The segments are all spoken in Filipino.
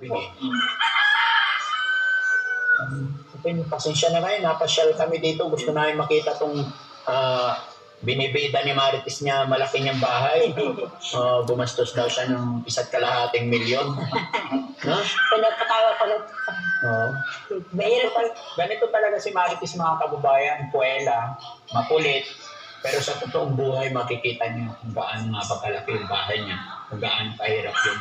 Bigay. Um, okay, pasensya na kayo. Napasyal kami dito. Gusto namin makita tong ah, binibida ni Marites niya malaki niyang bahay. Uh, gumastos daw siya ng isa't kalahating milyon. no? Pinapatawa ko lang. Oo. Mahirap pa. Ganito talaga si Marites mga kababayan. Puwela, makulit. Pero sa totoong buhay, makikita niyo kung gaano nga ba kalaki yung bahay niya. Kung gaano kahirap yung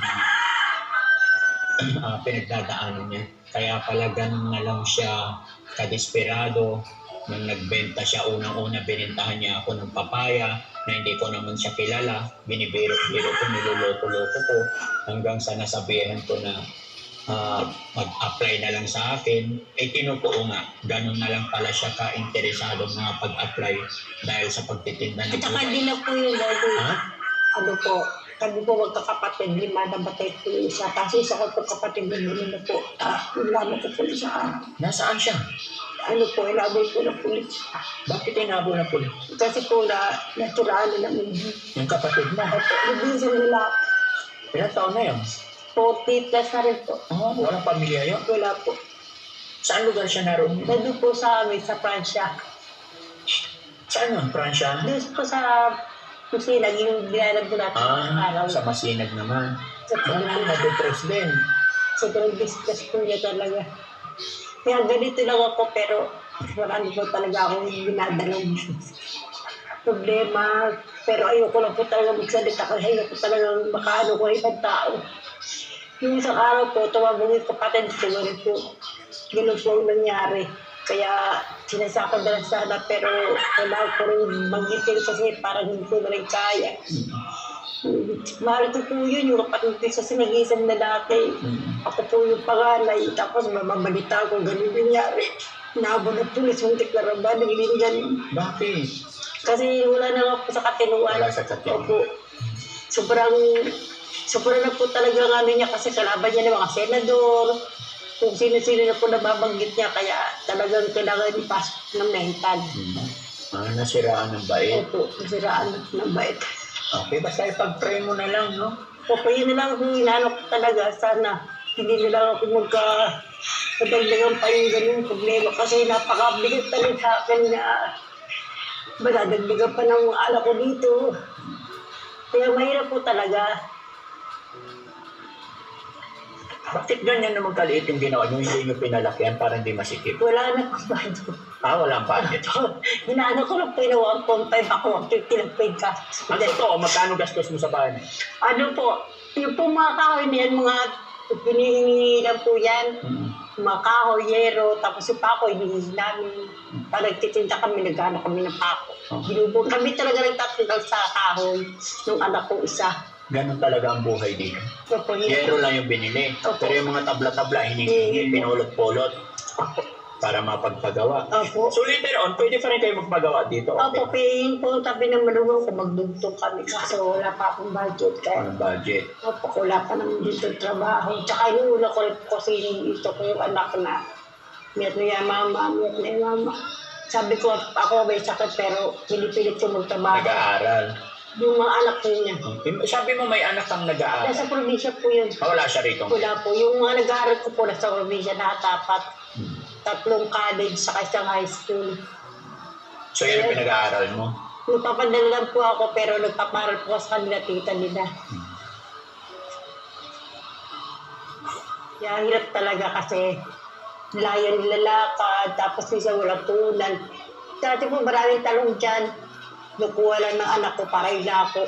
ah, pinagdadaanan niya. Kaya pala ganun na lang siya kadesperado. Nung nagbenta siya, unang-una binintahan niya ako ng papaya na hindi ko naman siya kilala. Binibiro-biro ko, niloloko-loko ko hanggang sa nasabihan ko na ah, mag-apply na lang sa akin. Eh, tinutuo nga. Ganun na lang pala siya ka-interesado mga pag-apply dahil sa pagtitinda At ng saka gulay. din na po yun dahil Ha? ano po, kami po magkakapatid, lima na batay po yung isa. Kasi isa ko po kapatid na yun na po. Ah, Ilamo ko po sa Nasaan siya? ano po, ilabay po ng pulis. Bakit inabo na pulis? Kasi po na natural na namin. Yung kapatid mo. Opo, Nabisang nila, Ilang taon na yun? 40 plus na rin po. Oh, walang pamilya yun. Wala po. Saan lugar siya naroon? Nandun po sa amin, sa Pransya. Saan yun? Pransya? Doon po sa kusina, yung ginanap ko natin Ah, araw. sa Masinag naman. Sa Ah, nadipress din. sobrang business po niya talaga. Kaya ganito lang ako pero marami po talaga akong ginadalang problema. Pero ayoko lang po talaga magsalita kasi ayoko talaga makaano ko ibang tao. Yung isang araw po, tumawag yung kapatid ko rin po. Ganun po ang nangyari. Kaya sinasakot na lang sana pero wala ko rin magitin kasi parang hindi ko na rin kaya. Mahal ko po yun, yung kapatid sa sinagisang lalaki. Mm. Ako po yung panganay, tapos mamamalita ko, ganun nangyari. Nabo na pulis, muntik na raba, naglinggan. Bakit? Kasi wala na nga po sa katinuan. Wala sa katinuan. Opo. Sobrang, sobrang na po talaga ang ano niya kasi kalaban niya ng mga senador, kung sino-sino na po nababanggit niya, kaya talagang kailangan ipasok ng mental. Mm. Ah, nasiraan ng bait. Opo, nasiraan ng bait. Okay, basta ipag-pray mo na lang, no? Opo, yun na lang ang inaano ko talaga. Sana hindi na lang ako magka madagdagan pa yung ganyung problema kasi napakabigat na rin sa akin na madadagdagan pa ng mga anak ko dito. Kaya mahirap po talaga. Bakit ganyan naman kaliit yung ginawa nyo? Hindi nyo pinalakihan para hindi masikip. Wala na ba ito? Ah, walang budget. Inaano ko lang yung 1.5 ako, 50 lang paid ka. Ano to? Magkano gastos mo sa bahay? Ano po, yung po mga kahoy na yan, mga hinihingi lang po yan. Mm. mga kahoy, yero, tapos yung pako, hinihingi namin. Pag nagtitinda kami, nagano kami ng pako. Oh. Binubog kami talaga nagtatinda sa kahoy ng anak ko isa. Ganun talaga ang buhay dito. Yero lang yung binili. Opo. Pero yung mga tabla-tabla, hinihingi, pinulot-pulot para mapagpagawa. Opo. So later on, pwede pa rin kayo magpagawa dito. Opo, payin po tabi ng malungo ko magdugtong kami kaso wala pa akong budget. Kaya, Ang budget. opo, wala pa naman dito trabaho. Tsaka yung una ko rin kasi ito ko yung anak na miyat na yan mama, miyat na mama. Sabi ko, ako may sakit pero pinipilit ko magtrabaho. Nag-aaral. Yung mga anak ko niya. Sabi mo may anak kang nag-aaral. Nasa probinsya po yun. Ah, wala siya rito. Wala po. Yung mga nag-aaral ko po nasa probinsya nakatapat. Tatlong college sa isang high school. So yun ang pinag-aaral mo. Nagpapadala lang po ako pero nagpaparal po sa kanila tita nila. Kaya hirap talaga kasi layo nilalakad, tapos minsan walang tunan. Dati po maraming talong dyan. Nakuha lang ng anak ko para ilako.